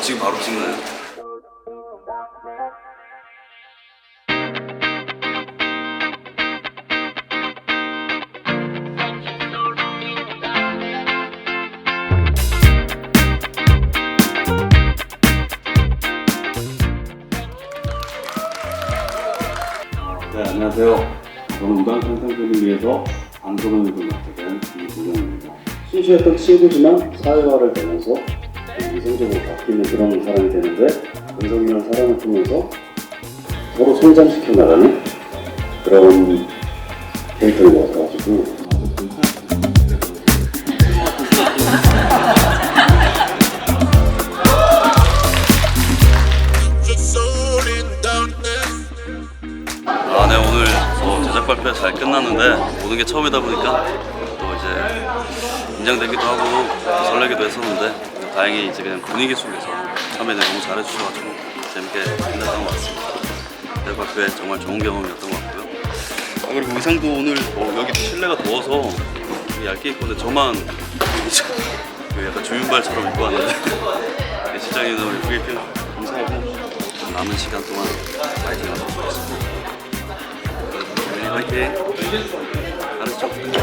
아, 지금 바로 찍나요? 네, 안녕하세요. 저는 무당 상상들을 위해서 방송을 맡게 된 이구경입니다. 순수했던 친구지만 사회화를 되면서 좀 이성적으로 바뀌는 그런 사람이 되는데 은성이라는 사람을 통해서 서로 성장시켜 나가는 그런 캐릭터인 것 같아가지고. 아, 네, 오늘 어, 제작 발표 잘 끝났는데 오는 게 처음이다 보니까 또 이제 긴장되기도 하고 또 설레기도 했었는데 다행히 이제 그냥 분위기 속에서 선배님 너무 잘해주셔가지고 재밌게 끝냈던 것 같습니다. 제작 발표에 정말 좋은 경험이었던 것 같고요. 아, 그리고 의상도 오늘 어, 여기 실내가 더워서 얇게 입고 있는데 저만 그 약간 주윤발처럼 입고 왔는데 네, 시장에 너무 예쁘게 입혀 감사하고 남은 시간 동안 파이팅 하도록 하겠습니다. 화이팅! 부탁드릴게요.